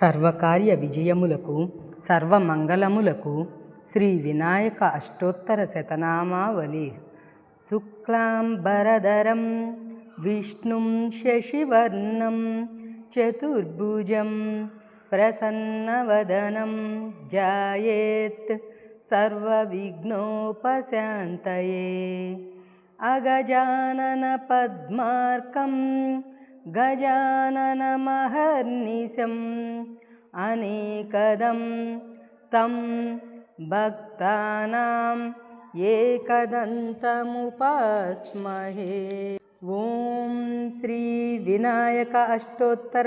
సర్వకార్య విజయములకు సర్వమంగళములకు శ్రీ వినాయక అష్టోత్తర శతనామావళి శుక్లాంబరధరం విష్ణుం శశివర్ణం చతుర్భుజం ప్రసన్నవదనం జాయేత్ సర్వవిఘ్నోపశాంతయే అగజానన गजाननमहर्निशम् अनेकदं तं भक्तानां एकदन्तमुपास्महे। ॐ श्रीविनायक अष्टोत्तरशतनामावली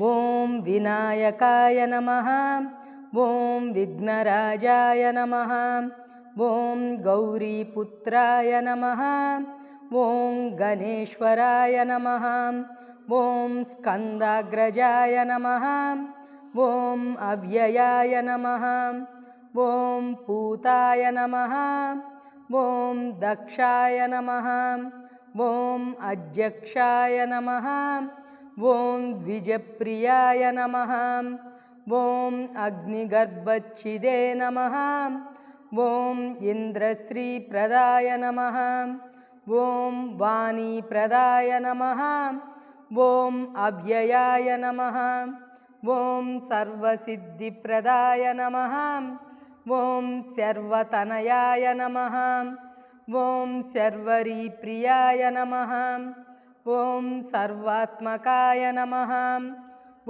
ॐ विनायकाय नमः। ॐ विघ्नराजाय नमः। ॐ गौरीपुत्राय नमः। ॐ गणेश्वराय नमः। ॐ स्कन्दाग्रजाय नमः। ॐ अव्ययाय नमः। ॐ पूताय नमः। ॐ दक्षाय नमः। ॐ अध्यक्षाय नमः। ॐ द्विजप्रियाय नमः। ॐ अग्निगर्भच्छिदे नमः। ॐ इन्द्रश्रीप्रदाय नमः। ॐ वाणीप्रदाय नमः। ॐ अव्ययाय नमः। ॐ सर्वसिद्धिप्रदाय नमः। ॐ सर्वतनयाय नमः। ॐ सर्वरीप्रियाय नमः। ॐ सर्वात्मकाय नमः।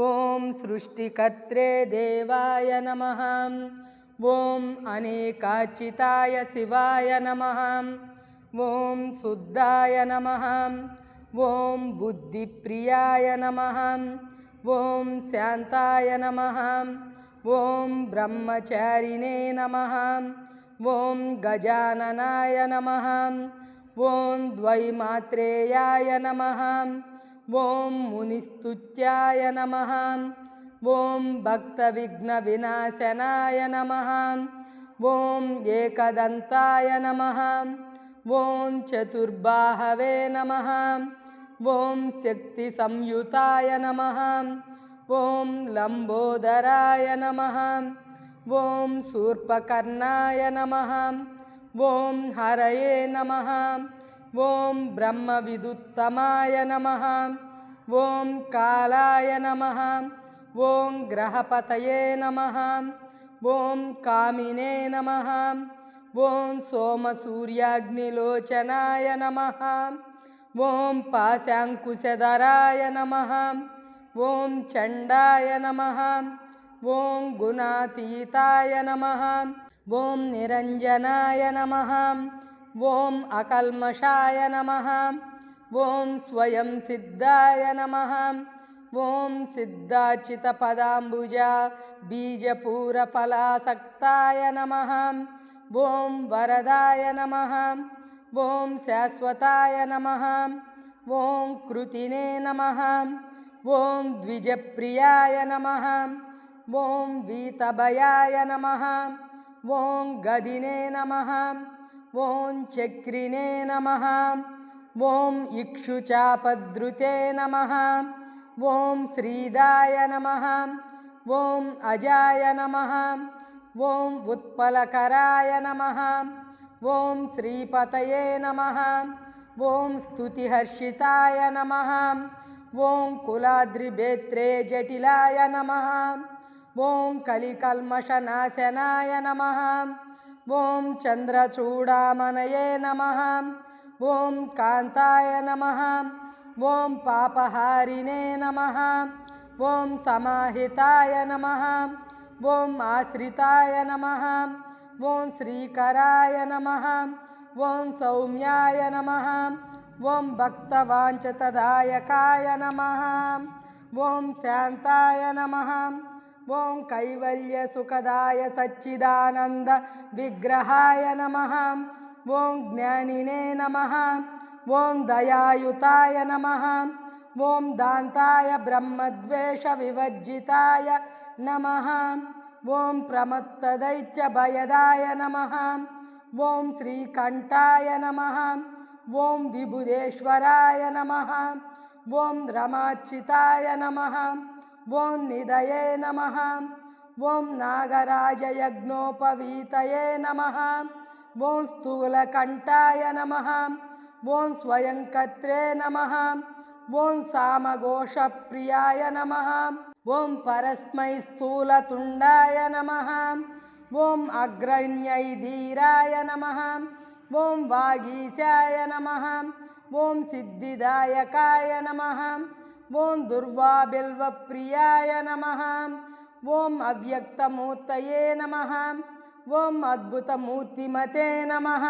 ॐ सृष्टिकर्त्रे देवाय नमः। ॐ अनेकाचिताय शिवाय नमः। ॐ शुद्धाय नमः। ॐ बुद्धिप्रियाय नमः। ॐ शान्ताय नमः। ॐ ब्रह्मचारिणे नमः। ॐ गजाननाय नमः। ॐ द्वैमात्रेयाय नमः। ॐ मुनिस्तुत्याय नमः। ॐ भक्तविघ्नविनाशनाय नमः। ॐ एकदन्ताय नमः। ॐ चतुर्बाहवे नमः ॐ शक्तिसंयुताय नमः ॐ लम्बोदराय नमः ॐ शूर्पकर्णाय नमः ॐ हरये नमः ॐ ब्रह्मविदुत्तमाय नमः ॐ कालाय नमः ॐ ग्रहपतये नमः ॐ कामिने नमः ॐ सोमसूर्याग्निलोचनाय नमः। ॐ पाशाङ्कुशधराय नमः। ॐ चण्डाय नमः। ॐ गुणातीताय नमः। ॐ निरञ्जनाय नमः। ॐ अकल्मषाय नमः। ॐ स्वयं सिद्धाय नमः। ॐ सिद्धाचितपदाम्बुजा बीजपूरफलासक्ताय नमः। ॐ वरदाय नमः। ॐ शाश्वताय नमः। ॐ कृतिने नमः। ॐ द्विजप्रियाय नमः। ॐ वीतभयाय नमः। ॐ गदिने नमः। ॐ चक्रिणे नमः। ॐ इक्षुचापद्रुते नमः। ॐ श्रीदाय नमः। ॐ अजाय नमः। ॐ उत्पलकराय नमः ॐ श्रीपतये नमः ॐ स्तुतिहर्षिताय नमः ॐ कुलाद्रिभेत्रे जटिलाय नमः ॐ कलिकल्मषनाशनाय नमः ॐ चन्द्रचूडामनये नमः ॐ कान्ताय नमः ॐ पापहारिणे नमः ॐ समाहिताय नमः ॐ आश्रिताय नमः। ॐ श्रीकराय नमः। ॐ सौम्याय नमः। ॐ भक्तवाञ्छतदायकाय नमः। ॐ शान्ताय नमः। ॐ कैवल्यसुखदाय सच्चिदानन्दविग्रहाय नमः। ॐ ज्ञानिने नमः। ॐ दयायुताय नमः। ॐ दान्ताय ब्रह्मद्वेषविवर्जिताय नमः। ॐ प्रमत्तदैत्यभयदाय नमः। ॐ श्रीकण्ठाय नमः। ॐ विभुदेश्वराय नमः। ॐ रमाचिताय नमः। ॐ निधये नमः। ॐ नागराजयज्ञोपवीतये नमः। ॐ स्थूलकण्ठाय नमः। ॐ स्वयङ्कत्रे नमः। ॐ सामघोषप्रियाय नमः। ॐ परस्मै स्थूलतुण्डाय नमः। ॐ अग्रण्यै धीराय नमः। ॐ वागीशाय नमः। ॐ सिद्धिदायकाय नमः। ॐ दुर्वाबिल्वप्रियाय नमः। ॐ अव्यक्तमूर्तये नमः। ॐ अद्भुतमूर्तिमते नमः।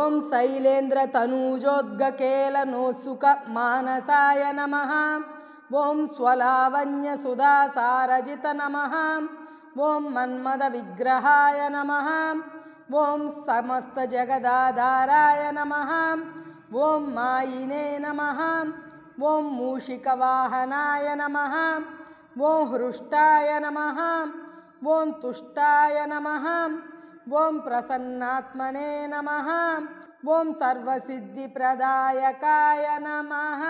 ॐ शैलेन्द्रतनूजोद्गकेलनोत्सुकमानसाय नमः ॐ स्वलावण्यसुधासारजित नमः ॐ मन्मदविग्रहाय नमः ॐ समस्तजगदाधाराय नमः ॐ मायिने नमः ॐ मूषिकवाहनाय नमः ॐ हृष्टाय नमः ॐ तुष्टाय नमः ॐ प्रसन्नात्मने नमः ॐ सर्वसिद्धिप्रदायकाय नमः